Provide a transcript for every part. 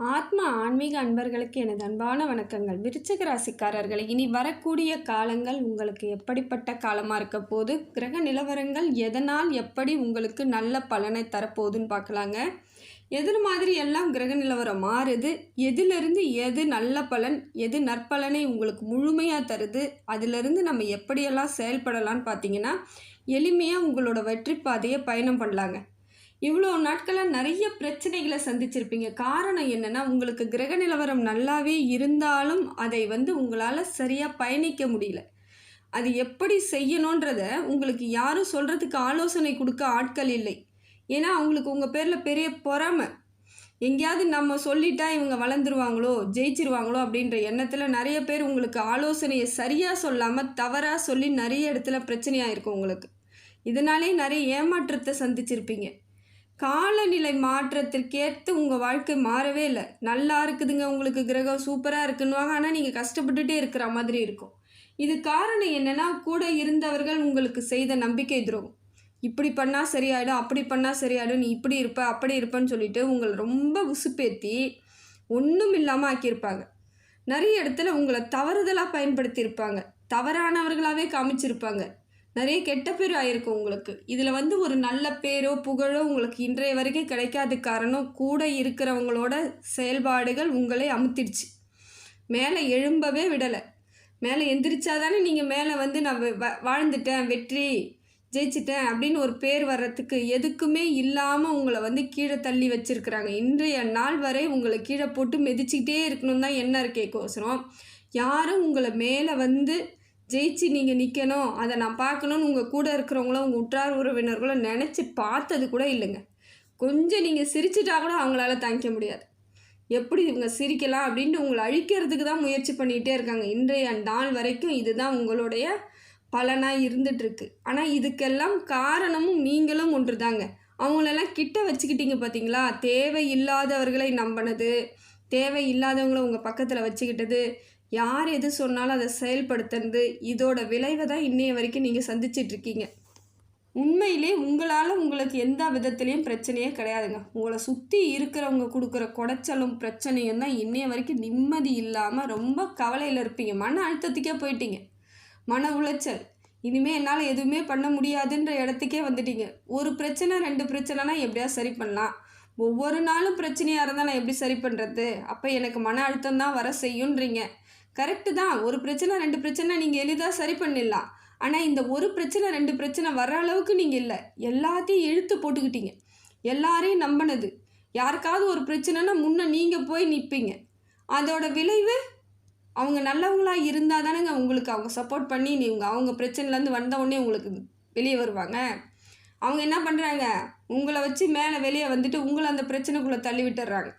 ஆத்ம ஆன்மீக அன்பர்களுக்கு எனது அன்பான வணக்கங்கள். விருச்சிக ராசிக்காரர்களை இனி வரக்கூடிய காலங்கள் உங்களுக்கு எப்படிப்பட்ட காலமாக இருக்க போது கிரக நிலவரங்கள் எதனால் எப்படி உங்களுக்கு நல்ல பலனை தரப்போகுதுன்னு பார்க்கலாங்க. எதிர் மாதிரி எல்லாம் கிரக நிலவரம் மாறுது. எதிலிருந்து எது நல்ல பலன் எது நற்பலனை உங்களுக்கு முழுமையாக தருது அதிலிருந்து நம்ம எப்படியெல்லாம் செயல்படலான்னு பார்த்தீங்கன்னா எளிமையாக உங்களோட வெற்றி பாதையை பயணம் பண்ணலாங்க. இவ்வளோ நாட்களாக நிறைய பிரச்சனைகளை சந்திச்சிருப்பீங்க. காரணம் என்னென்னா உங்களுக்கு கிரக நிலவரம் நல்லாவே இருந்தாலும் அதை வந்து உங்களால் சரியாக பயணிக்க முடியல. அது எப்படி செய்யணுன்றத உங்களுக்கு யாரும் சொல்கிறதுக்கு ஆலோசனை கொடுக்க ஆட்கள் இல்லை. ஏன்னா அவங்களுக்கு உங்கள் பேரில் பெரிய பொறாமை. எங்கேயாவது நம்ம சொல்லிட்டா இவங்க வளர்ந்துருவாங்களோ ஜெயிச்சிருவாங்களோ அப்படின்ற எண்ணத்தில் நிறைய பேர் உங்களுக்கு ஆலோசனையை சரியாக சொல்லாமல் தவறாக சொல்லி நிறைய இடத்துல பிரச்சனையாக இருக்கும் உங்களுக்கு. இதனாலே நிறைய ஏமாற்றத்தை சந்திச்சிருப்பீங்க. காலநிலை மாற்றத்திற்கேற்று உங்கள் வாழ்க்கை மாறவே இல்லை. நல்லா இருக்குதுங்க உங்களுக்கு கிரகம் சூப்பராக இருக்குன்னுவாங்க. ஆனால் நீங்கள் கஷ்டப்பட்டுட்டே இருக்கிற மாதிரி இருக்கும். இது காரணம் என்னென்னா கூட இருந்தவர்கள் உங்களுக்கு செய்த நம்பிக்கை துரோகம். இப்படி பண்ணால் சரியாயிடும் அப்படி பண்ணால் சரியாயிடும் நீ இப்படி இருப்ப அப்படி இருப்பேன்னு சொல்லிட்டு உங்களை ரொம்ப உசுப்பேற்றி ஒன்றும் இல்லாமல் ஆக்கியிருப்பாங்க. நிறைய இடத்துல உங்களை தவறுதலாக பயன்படுத்தியிருப்பாங்க. தவறானவர்களாகவே காமிச்சிருப்பாங்க. நிறைய கெட்ட பேர் ஆயிருக்கும் உங்களுக்கு. இதில் வந்து ஒரு நல்ல பேரோ புகழோ உங்களுக்கு இன்றைய வரைக்கும் கிடைக்காத காரணம் கூட இருக்கிறவங்களோட செயல்பாடுகள் உங்களை அமுத்திடுச்சு. மேலே எழும்பவே விடலை. மேலே எந்திரிச்சாதானே நீங்கள் மேலே வந்து நான் வ- வாழ்ந்துட்டேன் வெற்றி ஜெயிச்சிட்டேன் அப்படின்னு ஒரு பேர் வர்றதுக்கு எதுக்குமே இல்லாமல் உங்களை வந்து கீழே தள்ளி வச்சுருக்குறாங்க. இன்றைய நாள் வரை உங்களை கீழே போட்டு மிதிச்சிக்கிட்டே இருக்கணும் தான் என்ன இருக்கேக்கோசரம் யாரும் உங்களை மேலே வந்து ஜெயிச்சு நீங்கள் நிற்கணும் அதை நான் பார்க்கணுன்னு உங்கள் கூட இருக்கிறவங்களோ உங்கள் உற்றார் உறவினர்களோ நினச்சி பார்த்தது கூட இல்லைங்க. கொஞ்சம் நீங்கள் சிரிச்சிட்டா கூட அவங்களால தாங்கிக்க முடியாது. எப்படி இவங்க சிரிக்கலாம் அப்படின்ட்டு உங்களை அழிக்கிறதுக்கு தான் முயற்சி பண்ணிகிட்டே இருக்காங்க. இன்றைய நாள் வரைக்கும் இதுதான் உங்களுடைய பலனாக இருந்துகிட்ருக்கு ஆனால் இதுக்கெல்லாம் காரணமும் நீங்களும் ஒன்று தாங்க அவங்களெல்லாம் கிட்ட வச்சுக்கிட்டீங்க பார்த்தீங்களா தேவையில்லாதவர்களை நம்பினது தேவையில்லாதவங்கள உங்கள் பக்கத்தில் வச்சுக்கிட்டது யார் எது சொன்னாலும் அதை செயல்படுத்துறது இதோட விளைவை தான் இன்னைய வரைக்கும் நீங்கள் சந்திச்சிட்ருக்கீங்க உண்மையிலே உங்களால் உங்களுக்கு எந்த விதத்துலேயும் பிரச்சனையே கிடையாதுங்க. உங்களை சுற்றி இருக்கிறவங்க கொடுக்குற குடைச்சலும் பிரச்சனையும் தான் இன்னைய வரைக்கும் நிம்மதி இல்லாமல் ரொம்ப கவலையில் இருப்பீங்க. மன அழுத்தத்துக்கே போயிட்டீங்க. மன உளைச்சல். இனிமேல் என்னால் எதுவுமே பண்ண முடியாதுன்ற இடத்துக்கே வந்துட்டீங்க. ஒரு பிரச்சனை ரெண்டு பிரச்சனைனா எப்படியா சரி பண்ணலாம்? ஒவ்வொரு நாளும் பிரச்சனையாக இருந்தால் நான் எப்படி சரி பண்ணுறது அப்போ எனக்கு மன அழுத்தம் தான் வர செய்யுன்றீங்க. கரெக்டு தான். ஒரு பிரச்சனை ரெண்டு பிரச்சனை நீங்கள் எளிதாக சரி பண்ணிடலாம். ஆனால் இந்த ஒரு பிரச்சனை ரெண்டு பிரச்சனை வர அளவுக்கு நீங்கள் இல்லை. எல்லாத்தையும் இழுத்து போட்டுக்கிட்டீங்க. எல்லாரையும் நம்பினது. யாருக்காவது ஒரு பிரச்சனைனா முன்னே நீங்கள் போய் நிற்பீங்க அதோட விளைவு அவங்க நல்லவங்களா இருந்தால் தானேங்க உங்களுக்கு அவங்க சப்போர்ட் பண்ணி நீங்கள் அவங்க பிரச்சனைலேருந்து வந்த உடனே உங்களுக்கு வெளியே வருவாங்க. அவங்க என்ன பண்ணுறாங்க உங்களை வச்சு மேலே வெளியே வந்துட்டு உங்களை அந்த பிரச்சனைக்குள்ளே தள்ளி விட்டுறாங்க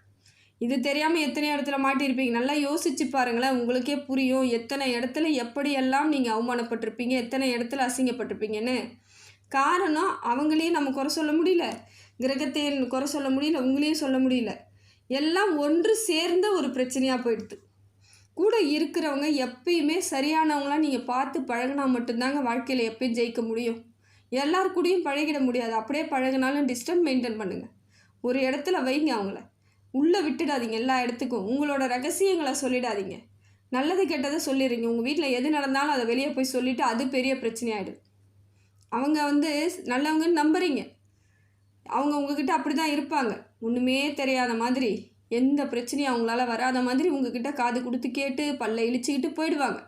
இது தெரியாமல் எத்தனை இடத்துல மாட்டியிருப்பீங்க. நல்லா யோசிச்சு பாருங்களேன். உங்களுக்கே புரியும். எத்தனை இடத்துல எப்படியெல்லாம் நீங்கள் அவமானப்பட்டிருப்பீங்க. எத்தனை இடத்துல அசிங்கப்பட்டிருப்பீங்கன்னு. காரணம் அவங்களையும் நம்ம குறை சொல்ல முடியல. கிரகத்தையும் குறை சொல்ல முடியல. உங்களையும் சொல்ல முடியல. எல்லாம் ஒன்று சேர்ந்த ஒரு பிரச்சனையாக போயிடுது. கூட இருக்கிறவங்க எப்பயுமே சரியானவங்களாம் நீங்கள் பார்த்து பழகினா மட்டும்தாங்க வாழ்க்கையில் எப்பயும் ஜெயிக்க முடியும். எல்லார் கூடயும் பழகிட முடியாது. அப்படியே பழகினாலும் டிஸ்டன்ஸ் மெயின்டைன் பண்ணுங்கள் ஒரு இடத்துல வைங்க அவங்கள. உள்ளே விட்டுடாதீங்க எல்லா இடத்துக்கும். உங்களோட ரகசியங்களை சொல்லிடாதீங்க. நல்லது கெட்டதை சொல்லிடுறீங்க. உங்கள் வீட்டில் எது நடந்தாலும் அதை வெளியே போய் சொல்லிவிட்டு அது பெரிய பிரச்சனையாயிடுது அவங்க வந்து நல்லவங்கன்னு நம்புறீங்க. அவங்க உங்ககிட்ட அப்படி தான் இருப்பாங்க. ஒன்றுமே தெரியாத மாதிரி எந்த பிரச்சனையும் அவங்களால வராத மாதிரி உங்ககிட்ட காது கொடுத்து கேட்டு பல்ல இழிச்சிக்கிட்டு போயிடுவாங்க.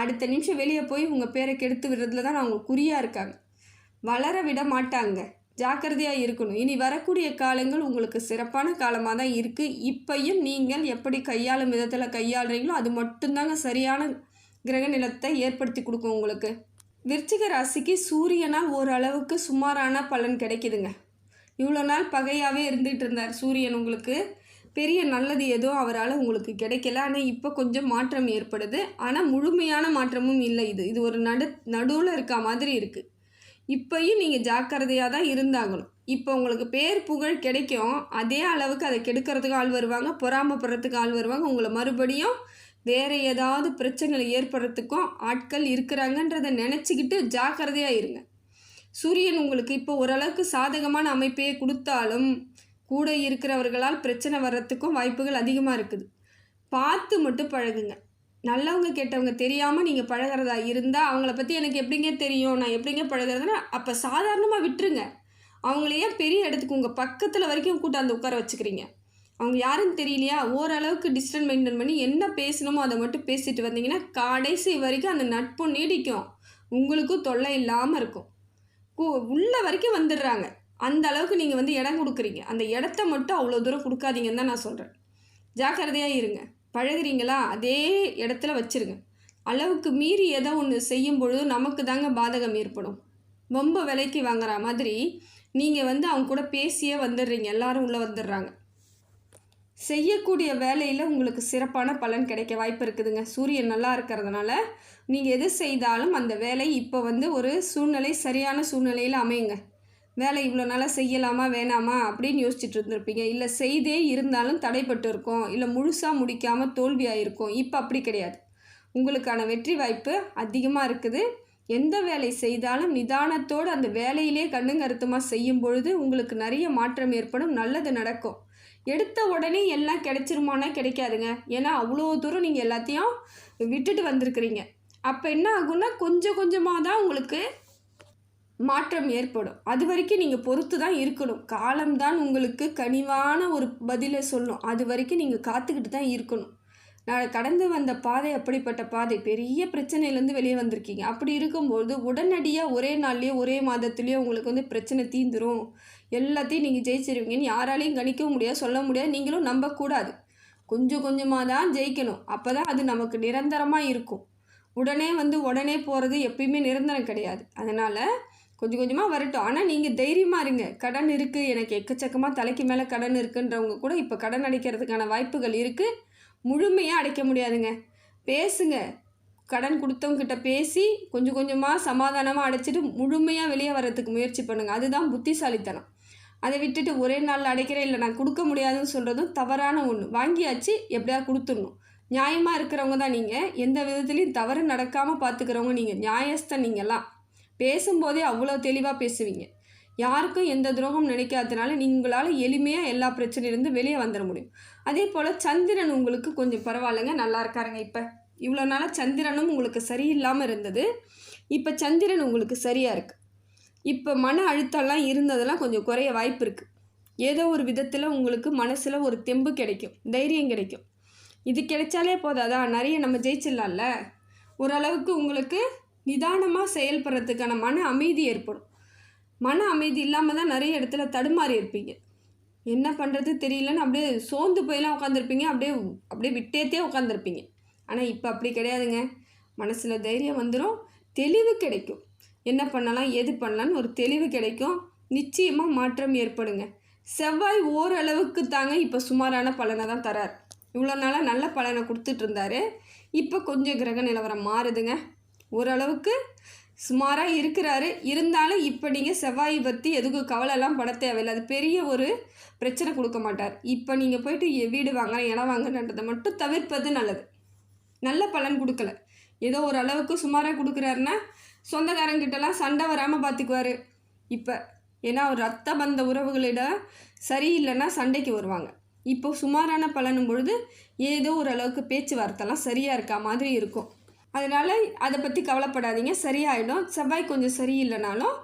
அடுத்த நிமிஷம் வெளியே போய் உங்கள் பேரை கெடுத்து விடுறதுல தான் அவங்க குறியாக இருக்காங்க. வளர விட மாட்டாங்க. ஜாக்கிரதையாக இருக்கணும். இனி வரக்கூடிய காலங்கள் உங்களுக்கு சிறப்பான காலமாக தான் இருக்குது இப்பையும் நீங்கள் எப்படி கையாளும் விதத்தில் கையாளுறீங்களோ அது மட்டும்தாங்க சரியான கிரக நிலத்தை ஏற்படுத்தி கொடுக்கும் உங்களுக்கு. விருச்சிக ராசிக்கு சூரியனால் ஓரளவுக்கு சுமாரான பலன் கிடைக்குதுங்க. இவ்வளோ நாள் பகையாகவே இருந்துகிட்டு இருந்தார் சூரியன் உங்களுக்கு. பெரிய நல்லது ஏதோ அவரால் உங்களுக்கு கிடைக்கல. ஆனால் இப்போ கொஞ்சம் மாற்றம் ஏற்படுது. ஆனால் முழுமையான மாற்றமும் இல்லை இது. இது ஒரு நடு நடுவில் இருக்க மாதிரி இருக்குது இப்பயும் நீங்கள் ஜாக்கிரதையாக தான் இருந்தாகணும். இப்போ உங்களுக்கு பேர் புகழ் கிடைக்கும். அதே அளவுக்கு அதை கெடுக்கிறதுக்கு ஆள் வருவாங்க பொறாமப்படுறதுக்கு ஆள் வருவாங்க. உங்களை மறுபடியும் வேறு ஏதாவது பிரச்சனைகள் ஏற்படுறதுக்கும் ஆட்கள் இருக்கிறாங்கன்றதை நினச்சிக்கிட்டு ஜாக்கிரதையாக இருங்க. சூரியன் உங்களுக்கு இப்போ ஓரளவுக்கு சாதகமான அமைப்பையே கொடுத்தாலும் கூட இருக்கிறவர்களால் பிரச்சனை வர்றதுக்கும் வாய்ப்புகள் அதிகமாக இருக்குது. பார்த்து மட்டும் பழகுங்க. நல்லவங்க கெட்டவங்க தெரியாமல் நீங்கள் பழகிறதா இருந்தால் அவங்கள பற்றி எனக்கு எப்படிங்க தெரியும்? நான் எப்படிங்க பழகிறதுனா அப்போ சாதாரணமாக விட்டுருங்க. அவங்களையே பெரிய இடத்துக்கு உங்கள் பக்கத்தில் வரைக்கும் கூட்டாந்து உட்கார வச்சுக்கிறீங்க? அவங்க யாருன்னு தெரியலையா? ஓரளவுக்கு டிஸ்டன்ஸ் மெயின்டைன் பண்ணி என்ன பேசணுமோ அதை மட்டும் பேசிட்டு வந்தீங்கன்னா கடைசி வரைக்கும் அந்த நட்பு நீடிக்கும். உங்களுக்கும் தொல்லை இல்லாமல் இருக்கும். கு- உள்ள வரைக்கும் வந்துடுறாங்க. அந்த அளவுக்கு நீங்கள் வந்து இடம் கொடுக்குறீங்க. அந்த இடத்த மட்டும் அவ்வளோ தூரம் கொடுக்காதீங்கன்னு தான் நான் சொல்கிறேன் ஜாக்கிரதையாக இருங்க. பழகுறீங்களா? அதே இடத்துல வச்சுருங்க. அளவுக்கு மீறி ஏதோ ஒன்று செய்யும் பொழுது நமக்கு தாங்க பாதகம் ஏற்படும். ரொம்ப விலைக்கு வாங்குற மாதிரி நீங்கள் வந்து அவங்க கூட பேசியே வந்துடுறீங்க. எல்லாரும் உள்ளே வந்துடுறாங்க. செய்யக்கூடிய வேலையில் உங்களுக்கு சிறப்பான பலன் கிடைக்க வாய்ப்பு இருக்குதுங்க. சூரியன் நல்லா இருக்கிறதுனால நீங்கள் எது செய்தாலும் அந்த வேலை இப்போ வந்து ஒரு சூழ்நிலை சரியான சூழ்நிலையில் அமையுங்க. வேலை இவ்வளோ நாளாக செய்யலாமா வேணாமா அப்படின்னு யோசிச்சுட்டு இருந்திருப்பீங்க. இல்லை செய்தே இருந்தாலும் தடைப்பட்டு இருக்கோம். இல்லை முழுசாக முடிக்காமல் தோல்வியாயிருக்கும். இப்போ அப்படி கிடையாது. உங்களுக்கான வெற்றி வாய்ப்பு அதிகமாக இருக்குது. எந்த வேலை செய்தாலும் நிதானத்தோடு அந்த வேலையிலே கண்ணுங்கருத்தமாக செய்யும் பொழுது உங்களுக்கு நிறைய மாற்றம் ஏற்படும். நல்லது நடக்கும். எடுத்த உடனே எல்லாம் கிடைச்சிருமானா கிடைக்காதுங்க. ஏன்னா அவ்வளோ தூரம் நீங்கள் எல்லாத்தையும் விட்டுட்டு வந்திருக்கிறீங்க. அப்போ என்ன ஆகும்னா கொஞ்சம் கொஞ்சமாக தான் உங்களுக்கு மாற்றம் ஏற்படும். அது வரைக்கும் நீங்கள் பொறுத்து தான் இருக்கணும். காலம்தான் உங்களுக்கு கனிவான ஒரு பதிலை சொல்லும். அது வரைக்கும் நீங்கள் காத்துக்கிட்டு தான் இருக்கணும். நான் கடந்து வந்த பாதை அப்படிப்பட்ட பாதை. பெரிய பிரச்சனையிலேருந்து வெளியே வந்திருக்கீங்க. அப்படி இருக்கும்போது உடனடியாக ஒரே நாள்லேயோ ஒரே மாதத்துலேயோ உங்களுக்கு வந்து பிரச்சனை தீந்துரும். எல்லாத்தையும் நீங்கள் ஜெயிச்சிருவீங்கன்னு யாராலையும் கணிக்கவும் முடியாது சொல்ல முடியாது. நீங்களும் நம்பக்கூடாது. கொஞ்சம் கொஞ்சமாக தான் ஜெயிக்கணும். அப்போ தான் அது நமக்கு நிரந்தரமாக இருக்கும். உடனே வந்து உடனே போகிறது எப்பயுமே நிரந்தரம் கிடையாது. அதனால் கொஞ்சம் கொஞ்சமாக வரட்டும். ஆனால் நீங்கள் தைரியமாக இருங்க. கடன் இருக்குது எனக்கு எக்கச்சக்கமாக தலைக்கு மேலே கடன் இருக்குன்றவங்க கூட இப்போ கடன் அடைக்கிறதுக்கான வாய்ப்புகள் இருக்குது முழுமையாக அடைக்க முடியாதுங்க. பேசுங்க. கடன் கொடுத்தவங்கிட்ட பேசி கொஞ்சம் கொஞ்சமாக சமாதானமாக அடைச்சிட்டு முழுமையாக வெளியே வர்றதுக்கு முயற்சி பண்ணுங்கள் அதுதான் புத்திசாலித்தனம். அதை விட்டுட்டு ஒரே நாளில் அடைக்கிறேன் இல்லை நான் கொடுக்க முடியாதுன்னு சொல்கிறதும் தவறான ஒன்று வாங்கியாச்சு எப்படியா கொடுத்துடணும். நியாயமாக இருக்கிறவங்க தான் நீங்கள் எந்த விதத்துலேயும் தவறு நடக்காமல் பார்த்துக்கிறவங்க நீங்கள் நியாயஸ்தான் நீங்கள்லாம் பேசும்போதே அவ்வளோ தெளிவாக பேசுவீங்க. யாருக்கும் எந்த துரோகம் நினைக்காதனால நீங்களால் எளிமையாக எல்லா பிரச்சனையிலேருந்து வெளியே வந்துட முடியும். அதே போல் சந்திரன் உங்களுக்கு கொஞ்சம் பரவாயில்லைங்க நல்லா இருக்காருங்க இப்போ. இவ்வளோ நாளாக சந்திரனும் உங்களுக்கு சரியில்லாமல் இருந்தது. இப்போ சந்திரன் உங்களுக்கு சரியாக இருக்குது இப்போ மன அழுத்தம்லாம் இருந்ததெல்லாம் கொஞ்சம் குறைய வாய்ப்பு இருக்குது ஏதோ ஒரு விதத்தில் உங்களுக்கு மனசில் ஒரு தெம்பு கிடைக்கும் தைரியம் கிடைக்கும். இது கிடைச்சாலே போதாதா நிறைய நம்ம ஜெயிச்சிடலாம்ல. ஓரளவுக்கு உங்களுக்கு நிதானமாக செயல்படுறதுக்கான மன அமைதி ஏற்படும். மன அமைதி இல்லாமல் தான் நிறைய இடத்துல தடுமாறி இருப்பீங்க. என்ன பண்ணுறது தெரியலன்னு அப்படியே சோர்ந்து போயெல்லாம் உட்காந்துருப்பீங்க அப்படியே அப்படியே விட்டேத்தே உட்காந்துருப்பீங்க ஆனால் இப்போ அப்படி கிடையாதுங்க. மனசில் தைரியம் வந்துடும் தெளிவு கிடைக்கும். என்ன பண்ணலாம் எது பண்ணலான்னு ஒரு தெளிவு கிடைக்கும். நிச்சயமாக மாற்றம் ஏற்படுங்க. செவ்வாய் ஓரளவுக்கு தாங்க இப்போ சுமாரான பலனை தான் தரார். இவ்வளோ நாளாக நல்ல பலனை கொடுத்துட்டு இருந்தாரு. இப்போ கொஞ்சம் கிரக நிலவரம் மாறுதுங்க. ஓரளவுக்கு சுமாராக இருக்கிறாரு. இருந்தாலும் இப்போ நீங்கள் செவ்வாய் பற்றி எதுக்கும் கவலைலாம் பட தேவையில்லை. அது பெரிய ஒரு பிரச்சனை கொடுக்க மாட்டார். இப்போ நீங்கள் போயிட்டு எ- வீடு வாங்குறேன் இடம் வாங்குறேன்றதை மட்டும் தவிர்ப்பது நல்லது. நல்ல பலன் கொடுக்கல. ஏதோ ஒரு அளவுக்கு சுமாராக கொடுக்குறாருன்னா சொந்தக்காரங்கிட்டலாம் சண்டை வராமல் பார்த்துக்குவாரு இப்போ ஏன்னா அவர் ரத்த பந்த உறவுகளிடம் சரியில்லைன்னா சண்டைக்கு வருவாங்க. இப்போ சுமாரான பலனும் பொழுது ஏதோ ஒரு அளவுக்கு பேச்சுவார்த்தைலாம் சரியாக இருக்கா மாதிரி இருக்கும். அதனால் அதை பற்றி கவலைப்படாதீங்க. சரியாயிடும். செவ்வாய் கொஞ்சம் சரியில்லைனாலும்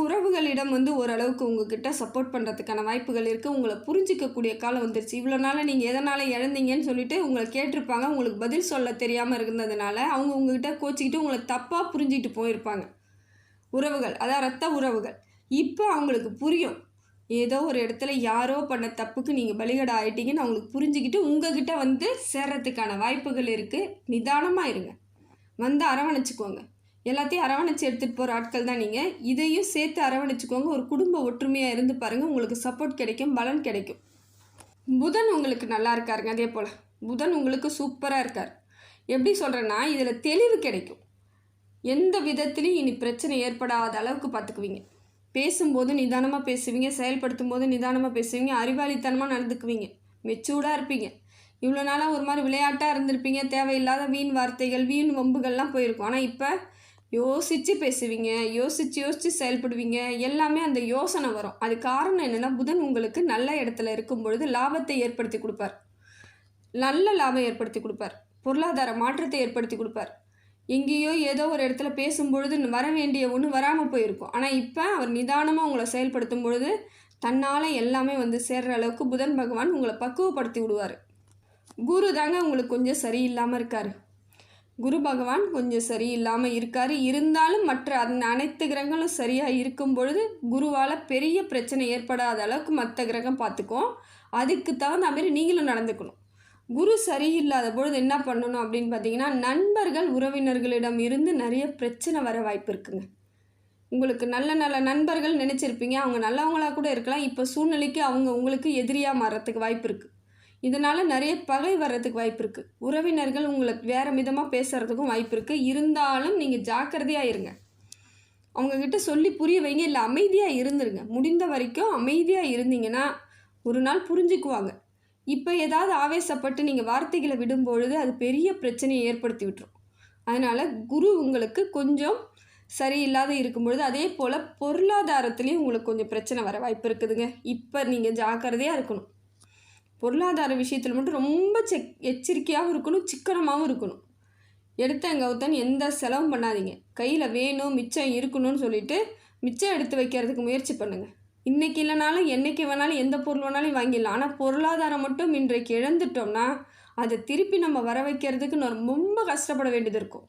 உறவுகளிடம் வந்து ஓரளவுக்கு உங்ககிட்ட சப்போர்ட் பண்ணுறதுக்கான வாய்ப்புகள் இருக்குது உங்களை புரிஞ்சிக்கக்கூடிய காலம் வந்துருச்சு. இவ்வளோ நாளாக நீங்கள் எதனால் இழந்தீங்கன்னு சொல்லிட்டு உங்களை கேட்டிருப்பாங்க. உங்களுக்கு பதில் சொல்ல தெரியாமல் இருந்ததுனால அவங்க உங்ககிட்ட கோச்சிக்கிட்டு உங்களை தப்பாக புரிஞ்சிட்டு போயிருப்பாங்க. உறவுகள் அதான் ரத்த உறவுகள். இப்போ அவங்களுக்கு புரியும். ஏதோ ஒரு இடத்துல யாரோ பண்ண தப்புக்கு நீங்கள் பலிகடா ஆயிட்டீங்கன்னு அவங்களுக்கு புரிஞ்சுக்கிட்டு உங்ககிட்ட வந்து சேர்றதுக்கான வாய்ப்புகள் இருக்குது நிதானமாக இருங்க. வந்து அரவணைச்சிக்கோங்க. எல்லாத்தையும் அரவணைச்சு எடுத்துகிட்டு போகிற ஆட்கள் தான் நீங்கள் இதையும் சேர்த்து அரவணைச்சிக்கோங்க. ஒரு குடும்ப ஒற்றுமையாக இருந்து பாருங்கள் உங்களுக்கு சப்போர்ட் கிடைக்கும் பலன் கிடைக்கும். புதன் உங்களுக்கு நல்லா இருக்காருங்க. அதே போல். புதன் உங்களுக்கு சூப்பராக இருக்கார். எப்படி சொல்கிறேன்னா இதில் தெளிவு கிடைக்கும். எந்த விதத்துலையும் இனி பிரச்சனை ஏற்படாத அளவுக்கு பார்த்துக்குவீங்க பேசும்போது நிதானமாக பேசுவீங்க. செயல்படுத்தும் போது நிதானமாக பேசுவீங்க. அறிவாளித்தனமாக நடந்துக்குவீங்க. மெச்சூர்டாக இருப்பீங்க. இவ்வளோ நாளாக ஒரு மாதிரி விளையாட்டாக இருந்திருப்பீங்க. தேவையில்லாத வீண் வார்த்தைகள் வீண் வம்புகள்லாம் போயிருக்கும். ஆனால் இப்போ யோசித்து பேசுவீங்க யோசித்து யோசித்து செயல்படுவீங்க. எல்லாமே அந்த யோசனை வரும். அது காரணம் என்னென்னா புதன் உங்களுக்கு நல்ல இடத்துல இருக்கும் பொழுது லாபத்தை ஏற்படுத்தி கொடுப்பார். நல்ல லாபம் ஏற்படுத்தி கொடுப்பார். பொருளாதார மாற்றத்தை ஏற்படுத்தி கொடுப்பார். எங்கேயோ ஏதோ ஒரு இடத்துல பேசும்பொழுது வர வேண்டிய ஒன்று வராமல் போயிருக்கும். ஆனால் இப்போ அவர் நிதானமாக உங்களை செயல்படுத்தும் பொழுது தன்னால் எல்லாமே வந்து சேர்ற அளவுக்கு புதன் பகவான் உங்களை பக்குவப்படுத்தி விடுவார். குரு தாங்க உங்களுக்கு கொஞ்சம் சரியில்லாமல் இருக்கார். குரு பகவான் கொஞ்சம் சரியில்லாமல் இருக்கார். இருந்தாலும் மற்ற அந்த அனைத்து கிரகங்களும் சரியாக இருக்கும் பொழுது குருவால் பெரிய பிரச்சனை ஏற்படாத அளவுக்கு மற்ற கிரகம் பார்த்துக்கும் அதுக்கு தகுந்த மாதிரி நீங்களும் நடந்துக்கணும். குரு சரியில்லாத பொழுது என்ன பண்ணணும் அப்படின்னு பார்த்தீங்கன்னா நண்பர்கள் உறவினர்களிடம் இருந்து நிறைய பிரச்சனை வர வாய்ப்பு இருக்குங்க. உங்களுக்கு நல்ல நல்ல நண்பர்கள் நினச்சிருப்பீங்க. அவங்க நல்லவங்களாக கூட இருக்கலாம். இப்போ சூழ்நிலைக்கு அவங்க உங்களுக்கு எதிரியாக மாறத்துக்கு வாய்ப்பு இருக்குது இதனால் நிறைய பகை வர்றதுக்கு வாய்ப்பு இருக்குது உறவினர்கள் உங்களை வேறு விதமாக பேசுகிறதுக்கும் வாய்ப்பு இருக்குது இருந்தாலும் நீங்கள் ஜாக்கிரதையாக இருங்க. அவங்கக்கிட்ட சொல்லி புரிய வைங்க. இல்லை அமைதியாக இருந்துருங்க. முடிந்த வரைக்கும் அமைதியாக இருந்தீங்கன்னா ஒரு நாள் புரிஞ்சுக்குவாங்க. இப்போ ஏதாவது ஆவேசப்பட்டு நீங்கள் வார்த்தைகளை விடும்பொழுது அது பெரிய பிரச்சனையை ஏற்படுத்தி விட்டுரும். அதனால் குரு உங்களுக்கு கொஞ்சம் சரியில்லாத இருக்கும்பொழுது அதே போல் பொருளாதாரத்துலேயும் உங்களுக்கு கொஞ்சம் பிரச்சனை வர வாய்ப்பு இருக்குதுங்க. இப்போ நீங்கள் ஜாக்கிரதையாக இருக்கணும். பொருளாதார விஷயத்தில் மட்டும் ரொம்ப செக் எச்சரிக்கையாகவும் இருக்கணும் சிக்கனமாகவும் இருக்கணும். எடுத்தேன் கௌத்தன் எந்த செலவும் பண்ணாதீங்க. கையில் வேணும் மிச்சம் இருக்கணும்னு சொல்லிட்டு மிச்சம் எடுத்து வைக்கிறதுக்கு முயற்சி பண்ணுங்கள் இன்றைக்கி இல்லைனாலும் என்றைக்கு வேணாலும் எந்த பொருள் வேணாலும் வாங்கிடலாம். ஆனால் பொருளாதாரம் மட்டும் இன்றைக்கு இழந்துட்டோம்னா அதை திருப்பி நம்ம வர வைக்கிறதுக்கு ரொம்ப கஷ்டப்பட வேண்டியது இருக்கும்.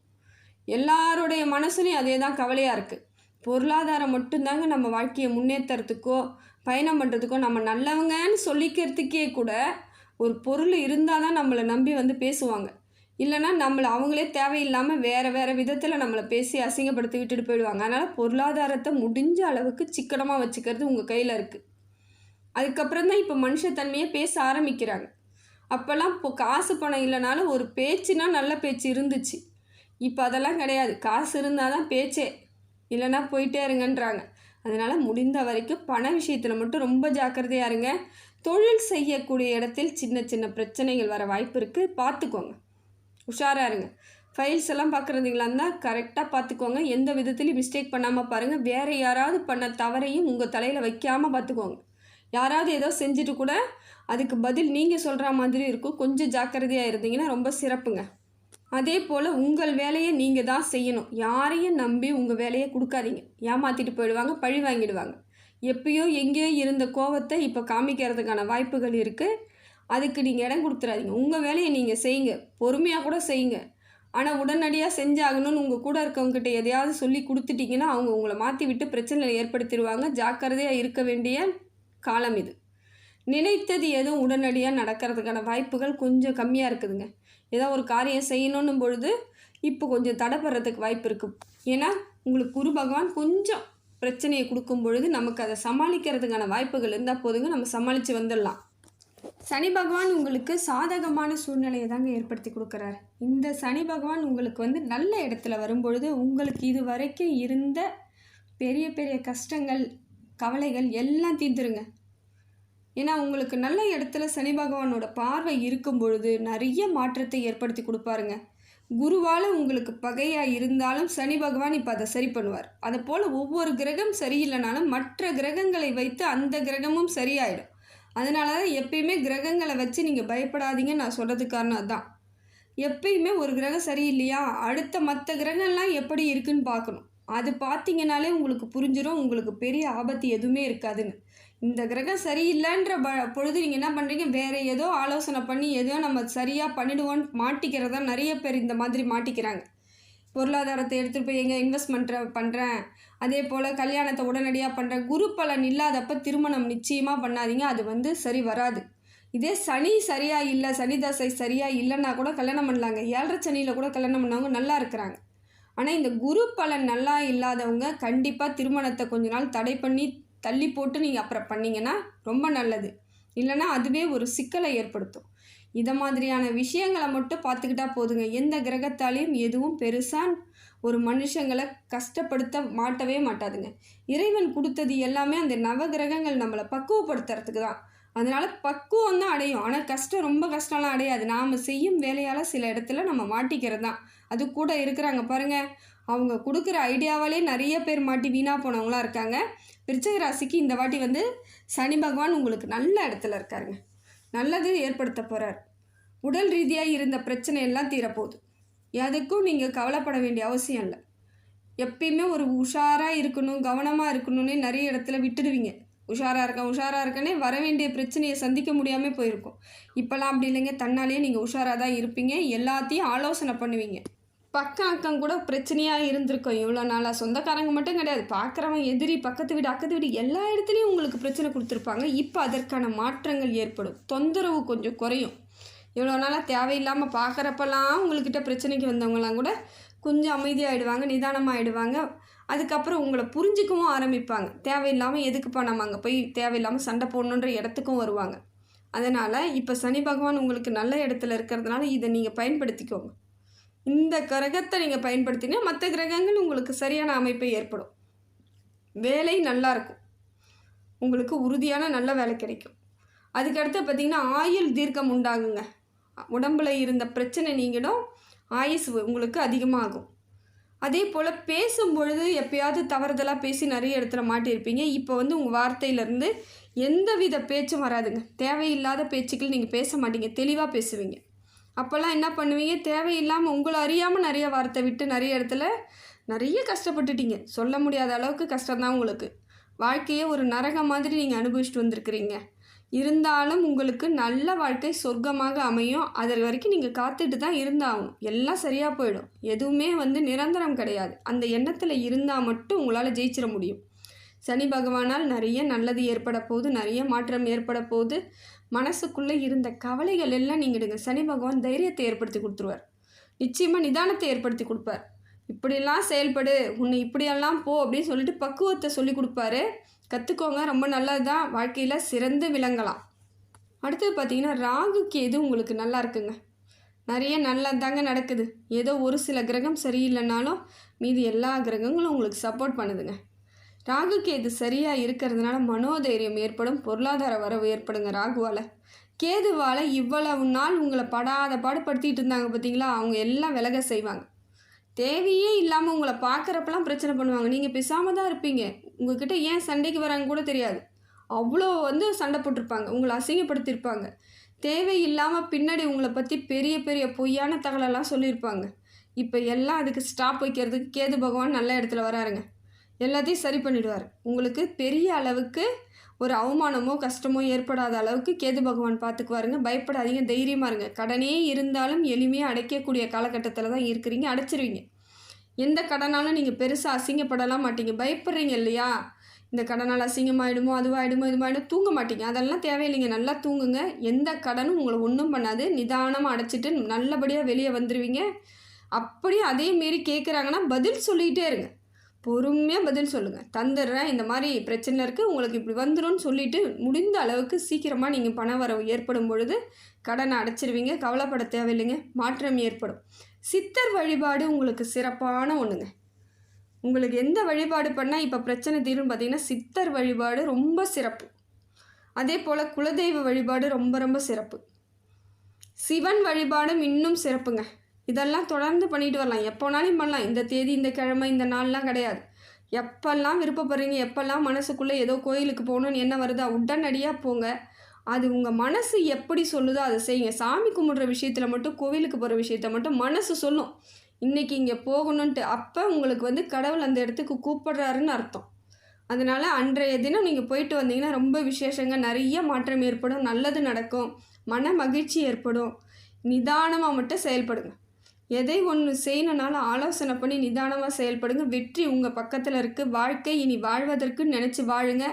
எல்லாருடைய மனசுலையும் அதே தான் கவலையாக இருக்குது பொருளாதாரம் மட்டும்தாங்க நம்ம வாழ்க்கையை முன்னேற்றுறதுக்கோ பயணம் பண்ணுறதுக்கும் நம்ம நல்லவங்கன்னு சொல்லிக்கிறதுக்கே கூட ஒரு பொருள் இருந்தால் தான் நம்மளை நம்பி வந்து பேசுவாங்க. இல்லைனா நம்மளை அவங்களே தேவையில்லாமல் வேறு வேறு விதத்தில் நம்மளை பேசி அசிங்கப்படுத்தி விட்டுட்டு போயிடுவாங்க. அதனால் பொருளாதாரத்தை முடிஞ்ச அளவுக்கு சிக்கனமாக வச்சுக்கிறது உங்கள் கையில் இருக்குது அதுக்கப்புறம் தான் இப்போ மனுஷத்தன்மையை பேச ஆரம்பிக்கிறாங்க. அப்போல்லாம் இப்போ காசு பணம் இல்லைனாலும் ஒரு பேச்சுனா நல்ல பேச்சு இருந்துச்சு. இப்போ அதெல்லாம் கிடையாது. காசு இருந்தால் தான் பேச்சே. இல்லைனா போயிட்டே இருங்கன்றாங்க. அதனால் முடிந்த வரைக்கும் பண விஷயத்தில் மட்டும் ரொம்ப ஜாக்கிரதையாக இருங்க. தொழில் செய்யக்கூடிய இடத்தில் சின்ன சின்ன பிரச்சனைகள் வர வாய்ப்பு இருக்குது பார்த்துக்கோங்க உஷாராக இருங்க. ஃபைல்ஸ் எல்லாம் பார்க்குறதுங்களா இருந்தால் கரெக்டாக பார்த்துக்கோங்க எந்த விதத்துலையும் மிஸ்டேக் பண்ணாமல் பாருங்கள் வேறு யாராவது பண்ண தவறையும் உங்கள் தலையில் வைக்காமல் பார்த்துக்கோங்க யாராவது ஏதோ செஞ்சுட்டு கூட அதுக்கு பதில் நீங்கள் சொல்கிற மாதிரி இருக்கும். கொஞ்சம் ஜாக்கிரதையாக இருந்தீங்கன்னா ரொம்ப சிறப்புங்க. அதே போல் உங்கள் வேலையை நீங்கள் தான் செய்யணும். யாரையும் நம்பி உங்கள் வேலையை கொடுக்காதீங்க. ஏமாற்றிட்டு போயிடுவாங்க பழி வாங்கிடுவாங்க. எப்பயோ எங்கேயோ இருந்த கோவத்தை இப்போ காமிக்கிறதுக்கான வாய்ப்புகள் இருக்குது அதுக்கு நீங்கள் இடம் கொடுத்துறாதீங்க. உங்கள் வேலையை நீங்கள் செய்யுங்க. பொறுமையாக கூட செய்யுங்க. ஆனால் உடனடியாக செஞ்சாகணும்னு உங்கள் கூட இருக்கவங்ககிட்ட எதையாவது சொல்லி கொடுத்துட்டிங்கன்னா அவங்க உங்களை மாற்றி விட்டு பிரச்சனைகளை ஏற்படுத்திடுவாங்க. ஜாக்கிரதையாக இருக்க வேண்டிய காலம் இது. நினைத்தது எதுவும் உடனடியாக நடக்கிறதுக்கான வாய்ப்புகள் கொஞ்சம் கம்மியாக இருக்குதுங்க. ஏதோ ஒரு காரியம் செய்யணுன்னும் பொழுது இப்போ கொஞ்சம் தடைப்படுறதுக்கு வாய்ப்பு இருக்குது ஏன்னா உங்களுக்கு குரு பகவான் கொஞ்சம் பிரச்சனையை கொடுக்கும் பொழுது நமக்கு அதை சமாளிக்கிறதுக்கான வாய்ப்புகள் இருந்தால் போதுங்க நம்ம சமாளித்து வந்துடலாம். சனி பகவான் உங்களுக்கு சாதகமான சூழ்நிலையை தாங்க ஏற்படுத்தி கொடுக்குறாரு. இந்த சனி பகவான் உங்களுக்கு வந்து நல்ல இடத்துல வரும்பொழுது உங்களுக்கு இது வரைக்கும் இருந்த பெரிய பெரிய கஷ்டங்கள் கவலைகள் எல்லாம் தீர்ந்துருங்க. ஏன்னா உங்களுக்கு நல்ல இடத்துல சனி பகவானோட பார்வை இருக்கும் பொழுது நிறைய மாற்றத்தை ஏற்படுத்தி கொடுப்பாருங்க. குருவால் உங்களுக்கு பகையாக இருந்தாலும் சனி பகவான் இப்போ அதை சரி பண்ணுவார். அதை போல் ஒவ்வொரு கிரகம் சரியில்லைனாலும் மற்ற கிரகங்களை வைத்து அந்த கிரகமும் சரியாயிடும். அதனால தான் எப்பயுமே கிரகங்களை வச்சு நீங்கள் பயப்படாதீங்கன்னு நான் சொல்கிறதுக்கு காரணம் அதுதான். எப்பயுமே ஒரு கிரகம் சரியில்லையா? அடுத்த மற்ற கிரகம்லாம் எப்படி இருக்குன்னு பார்க்கணும். அது பார்த்தீங்கனாலே உங்களுக்கு புரிஞ்சிடும் உங்களுக்கு பெரிய ஆபத்து எதுவுமே இருக்காதுன்னு. இந்த கிரகம் சரியில்லைன்ற ப பொழுது நீங்கள் என்ன பண்ணுறீங்க வேறு ஏதோ ஆலோசனை பண்ணி ஏதோ நம்ம சரியாக பண்ணிடுவோன்னு மாட்டிக்கிறதா நிறைய பேர் இந்த மாதிரி மாட்டிக்கிறாங்க. பொருளாதாரத்தை எடுத்துகிட்டு போய் எங்கே இன்வெஸ்ட்மெண்ட் பண்ணுறேன் அதே போல் கல்யாணத்தை உடனடியாக பண்ணுறேன் குரு பலன் இல்லாதப்ப திருமணம் நிச்சயமாக பண்ணாதீங்க. அது வந்து சரி வராது. இதே சனி சரியாக இல்லை சனி தசை சரியாக இல்லைன்னா கூட கல்யாணம் பண்ணலாங்க. ஏழரை சனியில் கூட கல்யாணம் பண்ணவங்க நல்லா இருக்கிறாங்க. ஆனால் இந்த குரு பலன் நல்லா இல்லாதவங்க கண்டிப்பாக திருமணத்தை கொஞ்ச நாள் தடை பண்ணி தள்ளி போட்டு நீங்கள் அப்புறம் பண்ணிங்கன்னா ரொம்ப நல்லது. இல்லைன்னா அதுவே ஒரு சிக்கலை ஏற்படுத்தும். இதை மாதிரியான விஷயங்களை மட்டும் பார்த்துக்கிட்டா போதுங்க. எந்த கிரகத்தாலையும் எதுவும் பெருசாக ஒரு மனுஷங்களை கஷ்டப்படுத்த மாட்டவே மாட்டாதுங்க. இறைவன் கொடுத்தது எல்லாமே அந்த நவகிரகங்கள் நம்மளை பக்குவப்படுத்துறதுக்கு தான். அதனால் பக்குவம் தான் அடையும். ஆனால் கஷ்டம் ரொம்ப கஷ்டம்லாம் அடையாது. நாம் செய்யும் வேலையால் சில இடத்துல நம்ம மாட்டிக்கிறது தான். அது கூட இருக்கிறாங்க பாருங்கள் அவங்க கொடுக்குற ஐடியாவாலே நிறைய பேர் மாட்டி வீணாக போனவங்களாம் இருக்காங்க. விருச்சக ராசிக்கு இந்த வாட்டி வந்து சனி பகவான் உங்களுக்கு நல்ல இடத்துல இருக்காருங்க. நல்லது ஏற்படுத்த போகிறார் உடல் ரீதியாக இருந்த பிரச்சனை எல்லாம் தீரப்போகுது. எதுக்கும் நீங்கள் கவலைப்பட வேண்டிய அவசியம் இல்லை. எப்பயுமே ஒரு உஷாராக இருக்கணும் கவனமாக இருக்கணும்னே நிறைய இடத்துல விட்டுடுவீங்க. உஷாராக இருக்கேன் உஷாராக இருக்கேனே வர வேண்டிய பிரச்சனையை சந்திக்க முடியாமல் போயிருக்கும். இப்போல்லாம் அப்படி இல்லைங்க. தன்னாலேயே நீங்கள் உஷாராக தான் இருப்பீங்க. எல்லாத்தையும் ஆலோசனை பண்ணுவீங்க. பக்கம் அக்கம் கூட பிரச்சனையாக இருந்திருக்கும். இவ்வளோ நாளாக சொந்தக்காரங்க மட்டும் கிடையாது. பார்க்குறவங்க எதிரி பக்கத்து வீடு அக்கத்து வீடு எல்லா இடத்துலையும் உங்களுக்கு பிரச்சனை கொடுத்துருப்பாங்க. இப்போ அதற்கான மாற்றங்கள் ஏற்படும். தொந்தரவு கொஞ்சம் குறையும். இவ்வளோ நாளாக தேவையில்லாமல் பார்க்குறப்பெல்லாம் உங்கள்கிட்ட பிரச்சனைக்கு வந்தவங்களாம் கூட கொஞ்சம் அமைதியாகிடுவாங்க நிதானமாகிடுவாங்க அதுக்கப்புறம் உங்களை புரிஞ்சிக்கவும் ஆரம்பிப்பாங்க. தேவையில்லாமல் எதுக்குப்பா நம்ம அங்கே போய் தேவையில்லாமல் சண்டை போடணுன்ற இடத்துக்கும் வருவாங்க. அதனால் இப்போ சனி பகவான் உங்களுக்கு நல்ல இடத்துல இருக்கிறதுனால இதை நீங்கள் பயன்படுத்திக்கோங்க. இந்த கிரகத்தை நீங்கள் பயன்படுத்தினா மற்ற கிரகங்கள் உங்களுக்கு சரியான அமைப்பை ஏற்படும். வேலை நல்லாயிருக்கும் உங்களுக்கு உறுதியான நல்ல வேலை கிடைக்கும். அதுக்கடுத்து பார்த்திங்கன்னா ஆயுள் தீர்க்கம் உண்டாகுங்க. உடம்பில் இருந்த பிரச்சனை நீங்களும் ஆயுசு உங்களுக்கு அதிகமாகும். அதே போல் பேசும்பொழுது எப்பயாவது தவறுதலாக பேசி நிறைய இடத்துல மாட்டியிருப்பீங்க. இப்போ வந்து உங்கள் வார்த்தையிலேருந்து எந்த வித பேச்சும் வராதுங்க. தேவையில்லாத பேச்சுக்கள் நீங்கள் பேச மாட்டீங்க. தெளிவாக பேசுவீங்க. அப்போல்லாம் என்ன பண்ணுவீங்க? தேவையில்லாமல் உங்களை அறியாமல் நிறைய வார்த்தை விட்டு நிறைய இடத்துல நிறைய கஷ்டப்பட்டுட்டீங்க. சொல்ல முடியாத அளவுக்கு கஷ்டம்தான் உங்களுக்கு. வாழ்க்கையை ஒரு நரகம் மாதிரி நீங்கள் அனுபவிச்சுட்டு வந்திருக்கிறீங்க. இருந்தாலும் உங்களுக்கு நல்ல வாழ்க்கை சொர்க்கமாக அமையும். அது வரைக்கும் நீங்கள் காத்துட்டு தான் இருந்தாகும் எல்லாம் சரியாக போயிடும். எதுவுமே வந்து நிரந்தரம் கிடையாது. அந்த எண்ணத்தில் இருந்தால் மட்டும் உங்களால் ஜெயிச்சிட முடியும். சனி பகவானால் நிறைய நல்லது ஏற்பட போகுது. நிறைய மாற்றம் ஏற்பட போகுது. மனசுக்குள்ளே இருந்த கவலைகள் எல்லாம் நீங்கிடுங்க சனி பகவான் தைரியத்தை ஏற்படுத்தி கொடுத்துருவார். நிச்சயமாக நிதானத்தை ஏற்படுத்தி கொடுப்பார். இப்படியெல்லாம் செயல்படு உன்னை இப்படியெல்லாம் போ அப்படின்னு சொல்லிட்டு பக்குவத்தை சொல்லி கொடுப்பாரு. கற்றுக்கோங்க ரொம்ப நல்லது தான் வாழ்க்கையில் சிறந்து விளங்கலாம். அடுத்தது பார்த்தீங்கன்னா ராகு கேது உங்களுக்கு நல்லா இருக்குங்க. நிறைய நல்லதாங்க நடக்குது. ஏதோ ஒரு சில கிரகம் சரியில்லைனாலும் மீதி எல்லா கிரகங்களும் உங்களுக்கு சப்போர்ட் பண்ணுதுங்க. ராகு கேது சரியாக இருக்கிறதுனால மனோதைரியம் ஏற்படும் பொருளாதார வரவு ஏற்படுங்க ராகுவால். கேதுவால் இவ்வளவு நாள் உங்களை படாத பாடுபடுத்திட்டு இருந்தாங்க பார்த்தீங்களா அவங்க எல்லாம் விலக செய்வாங்க. தேவையே இல்லாமல் உங்களை பார்க்குறப்பெல்லாம் பிரச்சனை பண்ணுவாங்க. நீங்கள் பேசாமல் தான் இருப்பீங்க. உங்ககிட்ட ஏன் சண்டைக்கு வராங்க கூட தெரியாது. அவ்வளோ வந்து சண்டை போட்டிருப்பாங்க. உங்களை அசிங்கப்படுத்தியிருப்பாங்க. தேவையில்லாமல் பின்னாடி உங்களை பற்றி பெரிய பெரிய பொய்யான தகவலெல்லாம் சொல்லியிருப்பாங்க. இப்போ எல்லாம் அதுக்கு ஸ்டாப் வைக்கிறதுக்கு கேது பகவான் நல்ல இடத்துல வராருங்க. எல்லாத்தையும் சரி பண்ணிடுவார். உங்களுக்கு பெரிய அளவுக்கு ஒரு அவமானமோ கஷ்டமோ ஏற்படாத அளவுக்கு கேது பகவான் பார்த்துக்குவாருங்க பயப்படாதீங்க தைரியமாக இருங்க. கடனே இருந்தாலும் எளிமையாக அடைக்கக்கூடிய காலகட்டத்தில் தான் இருக்கிறீங்க அடைச்சிருவீங்க. எந்த கடனாலும் நீங்கள் பெருசாக அசிங்கப்படலாம் மாட்டீங்க. பயப்படுறீங்க இல்லையா? இந்த கடனால் அசிங்கமாயிடுமோ அதுவாகிடுமோ இதுவாகிடும் தூங்க மாட்டீங்க. அதெல்லாம் தேவையில்லைங்க. நல்லா தூங்குங்க. எந்த கடனும் உங்களை ஒன்றும் பண்ணாது. நிதானமாக அடைச்சிட்டு நல்லபடியாக வெளியே வந்துடுவீங்க அப்படியே அதே மாரி கேட்குறாங்கன்னா பதில் சொல்லிக்கிட்டே இருங்க. பொறுமையாக பதில் சொல்லுங்கள் தந்துடுறேன். இந்த மாதிரி பிரச்சனை இருக்குது உங்களுக்கு இப்படி வந்துடும் சொல்லிவிட்டு முடிந்த அளவுக்கு சீக்கிரமாக நீங்கள் பண வரவு ஏற்படும் பொழுது கடனை அடைச்சிருவீங்க. கவலைப்பட தேவையில்லைங்க. மாற்றம் ஏற்படும். சித்தர் வழிபாடு உங்களுக்கு சிறப்பான ஒன்றுங்க உங்களுக்கு எந்த வழிபாடு பண்ணால் இப்போ பிரச்சனை தீரும் பார்த்தீங்கன்னா சித்தர் வழிபாடு ரொம்ப சிறப்பு. அதே போல் குலதெய்வ வழிபாடு ரொம்ப ரொம்ப சிறப்பு. சிவன் வழிபாடும் இன்னும் சிறப்புங்க. இதெல்லாம் தொடர்ந்து பண்ணிட்டு வரலாம். எப்போனாலும் பண்ணலாம். இந்த தேதி இந்த கிழமை இந்த நாள்லாம் கிடையாது. எப்பெல்லாம் விருப்பப்படுறீங்க எப்பெல்லாம் மனசுக்குள்ளே ஏதோ கோயிலுக்கு போகணுன்னு என்ன வருதோ உடனடியாக போங்க. அது உங்கள் மனசு எப்படி சொல்லுதோ அதை செய்யுங்க. சாமி கும்பிட்ற விஷயத்தில் மட்டும் கோவிலுக்கு போகிற விஷயத்த மட்டும் மனசு சொல்லும். இன்றைக்கி இங்கே போகணுன்ட்டு அப்போ உங்களுக்கு வந்து கடவுள் அந்த இடத்துக்கு கூப்பிடுறாருன்னு அர்த்தம். அதனால் அன்றைய தினம் நீங்கள் போயிட்டு வந்தீங்கன்னா ரொம்ப விசேஷங்க. நிறைய மாற்றம் ஏற்படும். நல்லது நடக்கும். மன மகிழ்ச்சி ஏற்படும். நிதானமாக மட்டும் செயல்படுங்க. எதை ஒன்று செய்யணுனாலும் ஆலோசனை பண்ணி நிதானமாக செயல்படுங்க. வெற்றி உங்கள் பக்கத்தில் இருக்குது வாழ்க்கை இனி வாழ்வதற்கு நினச்சி வாழுங்க.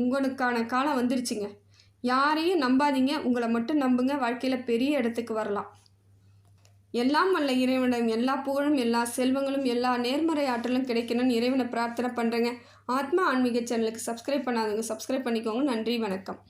உங்களுக்கான காலம் வந்துருச்சுங்க. யாரையும் நம்பாதீங்க. உங்களை மட்டும் நம்புங்க. வாழ்க்கையில் பெரிய இடத்துக்கு வரலாம். எல்லாம் வல்ல இறைவனிடம் எல்லா புகழும் எல்லா செல்வங்களும் எல்லா நேர்மறை ஆற்றலும் கிடைக்கணும்னு இறைவனை பிரார்த்தனை பண்ணுறேங்க ஆத்மா ஆன்மீக சேனலுக்கு சப்ஸ்கிரைப் பண்ணாதவங்க சப்ஸ்கிரைப் பண்ணிக்கோங்க. நன்றி வணக்கம்.